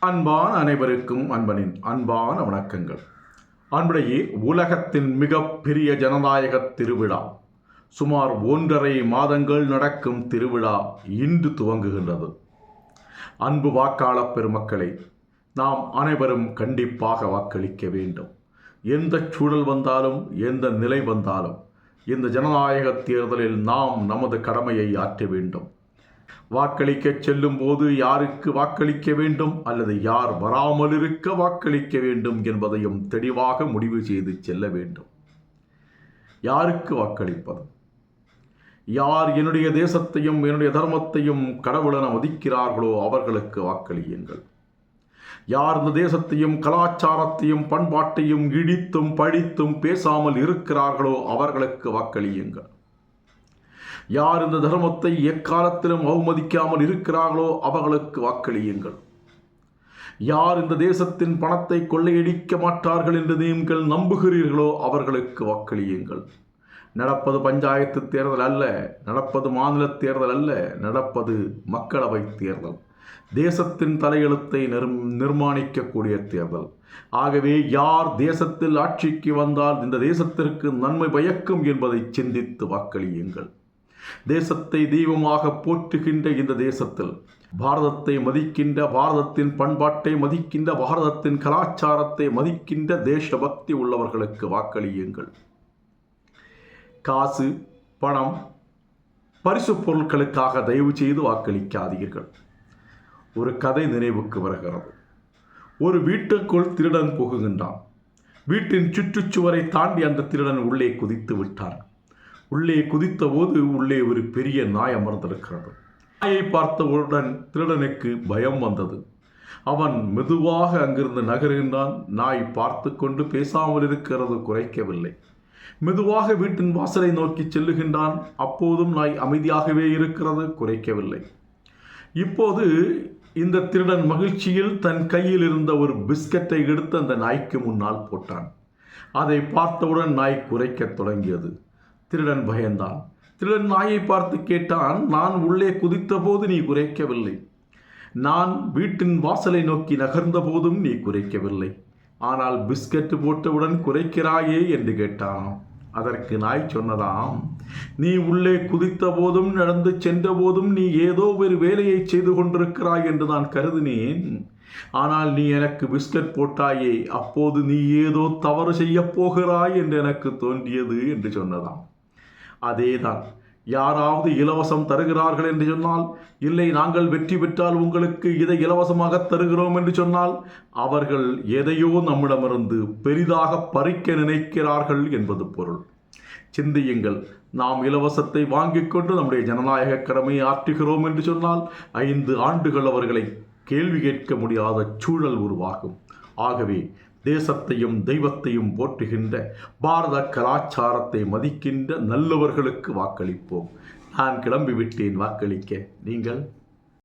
அன்பான அனைவருக்கும் அன்பனின் அன்பான வணக்கங்கள். அன்புடைய உலகத்தின் மிகப்பெரிய ஜனநாயக திருவிழா சுமார் ஒன்றரை மாதங்கள் நடக்கும் திருவிழா இன்று துவங்குகின்றது. அன்பு வாக்காளப் பெருமக்களை நாம் அனைவரும் கண்டிப்பாக வாக்களிக்க வேண்டும். எந்த சூழல் வந்தாலும் எந்த நிலை வந்தாலும் இந்த ஜனநாயக தேர்தலில் நாம் நமது கடமையை ஆற்ற வேண்டும். வாக்களிக்க செல்லும் போது யாருக்கு வாக்களிக்க வேண்டும் அல்லது யார் வராமல் இருக்க வாக்களிக்க வேண்டும் என்பதையும் தெளிவாக முடிவு செய்து செல்ல வேண்டும். யாருக்கு வாக்களிப்பது? யார் என்னுடைய தேசத்தையும் என்னுடைய தர்மத்தையும் கடவுளென மதிக்கிறார்களோ அவர்களுக்கு வாக்களியுங்கள். யார் இந்த தேசத்தையும் கலாச்சாரத்தையும் பண்பாட்டையும் இடித்தும் பழித்தும் பேசாமல் இருக்கிறார்களோ அவர்களுக்கு வாக்களியுங்கள். யார் இந்த தர்மத்தை எக்காலத்திலும் அவமதிக்காமல் இருக்கிறார்களோ அவர்களுக்கு வாக்களியுங்கள். யார் இந்த தேசத்தின் பணத்தை கொள்ளையடிக்க மாட்டார்கள் என்று நீங்கள் நம்புகிறீர்களோ அவர்களுக்கு வாக்களியுங்கள். நடப்பது பஞ்சாயத்து தேர்தல் அல்ல நடப்பது மாநில தேர்தல் அல்ல நடப்பது மக்களவை தேர்தல். தேசத்தின் தலையெழுத்தை நிர் நிர்மாணிக்கக்கூடிய தேர்தல். ஆகவே யார் தேசத்தில் ஆட்சிக்கு வந்தால் இந்த தேசத்திற்கு நன்மை பயக்கும் என்பதை சிந்தித்து வாக்களியுங்கள். தேசத்தை தெய்வமாக போற்றுகின்ற இந்த தேசத்தில் பாரதத்தை மதிக்கின்ற பாரதத்தின் பண்பாட்டை மதிக்கின்ற பாரதத்தின் கலாச்சாரத்தை மதிக்கின்ற தேசபக்தி உள்ளவர்களுக்கு வாக்களியுங்கள். காசு பணம் பரிசு பொருட்களுக்காக தயவு செய்து வாக்களிக்காதீர்கள். ஒரு கதை நினைவுக்கு வருகிறது. ஒரு வீட்டுக்குள் திருடன் புகுகின்றான். வீட்டின் சுற்றுச்சுவரை தாண்டி அந்த திருடன் உள்ளே குதித்து விட்டான். உள்ளே குதித்தபோது உள்ளே ஒரு பெரிய நாய் அமர்ந்திருக்கிறது. நாயை பார்த்தவுடன் திருடனுக்கு பயம் வந்தது. அவன் மெதுவாக அங்கிருந்து நகருகின்றான். நாய் பார்த்து கொண்டு பேசாமல் இருக்கிறது குறைக்கவில்லை. மெதுவாக வீட்டின் வாசலை நோக்கி செல்லுகின்றான். அப்போதும் நாய் அமைதியாகவே இருக்கிறது குறைக்கவில்லை. இப்போது இந்த திருடன் மகிழ்ச்சியில் தன் கையில் இருந்த ஒரு பிஸ்கட்டை எடுத்து அந்த நாய்க்கு முன்னால் போட்டான். அதை பார்த்தவுடன் நாய் குறைக்கத் தொடங்கியது. திருடன் பயந்தான். திருடன் நாயை பார்த்து கேட்டான் நான் உள்ளே குதித்தபோது நீ குறைக்கவில்லை. நான் வீட்டின் வாசலை நோக்கி நகர்ந்த போதும் நீ குறைக்கவில்லை. ஆனால் பிஸ்கட் போட்டவுடன் குறைக்கிறாயே? என்று கேட்டான். அதற்கு நாய் சொன்னதாம் நீ உள்ளே குதித்த போதும் நடந்து சென்ற போதும் நீ ஏதோ ஒரு வேலையை செய்து கொண்டிருக்கிறாய் என்று நான் கருதினேன். ஆனால் நீ எனக்கு பிஸ்கட் போட்டாயே அப்போது நீ ஏதோ தவறு செய்யப் போகிறாய் என்று எனக்கு தோன்றியது என்று சொன்னதாம். அதேதான். யாராவது இலவசம் தருகிறார்கள் என்று சொன்னால் இல்லை நாங்கள் வெற்றி பெற்றால் உங்களுக்கு இதை இலவசமாக தருகிறோம் என்று சொன்னால் அவர்கள் எதையோ நம்மிடமிருந்து பெரிதாக பறிக்க நினைக்கிறார்கள் என்பது பொருள். சிந்தியுங்கள். நாம் இலவசத்தை வாங்கிக் கொண்டு நம்முடைய ஜனநாயக கடமையை ஆற்றுகிறோம் என்று சொன்னால் ஐந்து ஆண்டுகள் அவர்களை கேள்வி கேட்க முடியாத சூழல் உருவாகும். ஆகவே தேசத்தையும் தெய்வத்தையும் போற்றுகின்ற பாரத கலாச்சாரத்தை மதிக்கின்ற நல்லவர்களுக்கு வாக்களிப்போம். நான் கிளம்பிவிட்டேன் வாக்களிக்க. நீங்கள்?